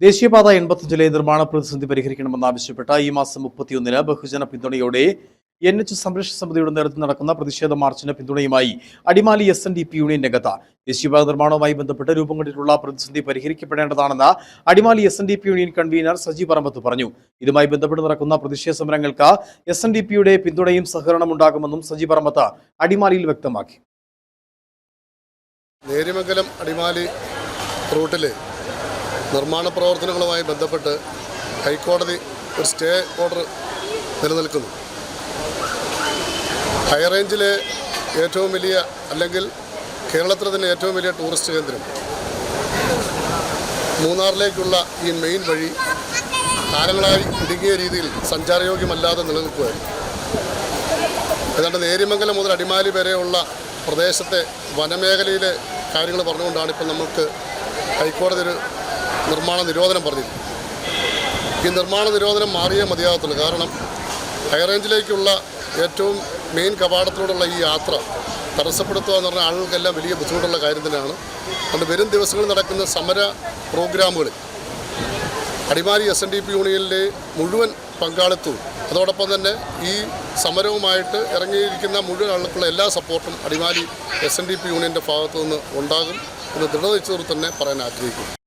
ദേശീയപാത എൺപത്തഞ്ചിലെ നിർമ്മാണ പ്രതിസന്ധി പരിഹരിക്കണമെന്നാവശ്യപ്പെട്ട ഈ മാസം മുപ്പത്തിയൊന്നിന് ബഹുജന പിന്തുണയോടെ എൻ എച്ച് സംരക്ഷണ സമിതിയുടെ നേതൃത്വത്തിൽ നടക്കുന്ന പ്രതിഷേധ മാർച്ചിന് പിന്തുണയുമായി Adimali S N D P union രംഗത്ത്. ദേശീയപാത നിർമ്മാണവുമായി ബന്ധപ്പെട്ട് രൂപം കൊണ്ടിട്ടുള്ള പ്രതിസന്ധി പരിഹരിക്കപ്പെടേണ്ടതാണെന്ന് Adimali S N D P union convener Saji Parambath പറഞ്ഞു. ഇതുമായി ബന്ധപ്പെട്ട് നടക്കുന്ന പ്രതിഷേധ സമരങ്ങൾക്ക് എസ് എൻ ഡി പിയുടെ പിന്തുണയും സഹകരണം ഉണ്ടാകുമെന്നും സജി പറമ്പത്ത് അടിമാലിയിൽ വ്യക്തമാക്കി. നേര്യമംഗലം അടിമാലി റൂട്ടിലെ നിർമ്മാണ പ്രവർത്തനങ്ങളുമായി ബന്ധപ്പെട്ട് ഹൈക്കോടതി ഒരു സ്റ്റേ ഓർഡർ നിലനിൽക്കുന്നു. ഹൈറേഞ്ചിലെ ഏറ്റവും വലിയ അല്ലെങ്കിൽ കേരളത്തിലെ തന്നെ ഏറ്റവും വലിയ ടൂറിസ്റ്റ് കേന്ദ്രം. മൂന്നാറിലേക്കുള്ള ഈ മെയിൻ വഴി കാലങ്ങളായി ഇടുങ്ങിയ രീതിയിൽ സഞ്ചാരയോഗ്യമല്ലാതെ നിലനിൽക്കുകയായിരുന്നു ഏതാണ്ട് നേര്യമംഗലം മുതൽ അടിമാലി വരെയുള്ള പ്രദേശത്തെ വനമേഖലയിലെ കാര്യങ്ങൾ പറഞ്ഞുകൊണ്ടാണ് ഇപ്പം നമുക്ക് ഹൈക്കോടതി ഒരു നിർമ്മാണ നിരോധനം പറഞ്ഞു ഈ നിർമ്മാണ നിരോധനം മാറിയേ മതിയാകത്തുള്ളൂ. കാരണം ഹൈറേഞ്ചിലേക്കുള്ള ഏറ്റവും മെയിൻ കവാടത്തിലൂടെയുള്ള ഈ യാത്ര തടസ്സപ്പെടുത്തുക എന്ന് പറഞ്ഞാൽ ആളുകൾക്കെല്ലാം വലിയ ബുദ്ധിമുട്ടുള്ള കാര്യം തന്നെയാണ്. അതുകൊണ്ട് വരും ദിവസങ്ങളിൽ നടക്കുന്ന സമര പ്രോഗ്രാമുകൾ Adimali S N D P യൂണിയനിലെ മുഴുവൻ പങ്കാളിത്തവും അതോടൊപ്പം തന്നെ ഈ സമരവുമായിട്ട് ഇറങ്ങിയിരിക്കുന്ന മുഴുവൻ ആളുകൾക്കുള്ള എല്ലാ സപ്പോർട്ടും Adimali S N D P യൂണിയന്റെ ഭാഗത്തു നിന്ന് ഉണ്ടാകും എന്ന് ദൃഢനിശ്ചയത്തോടെ തന്നെ പറയാൻ ആഗ്രഹിക്കുന്നു.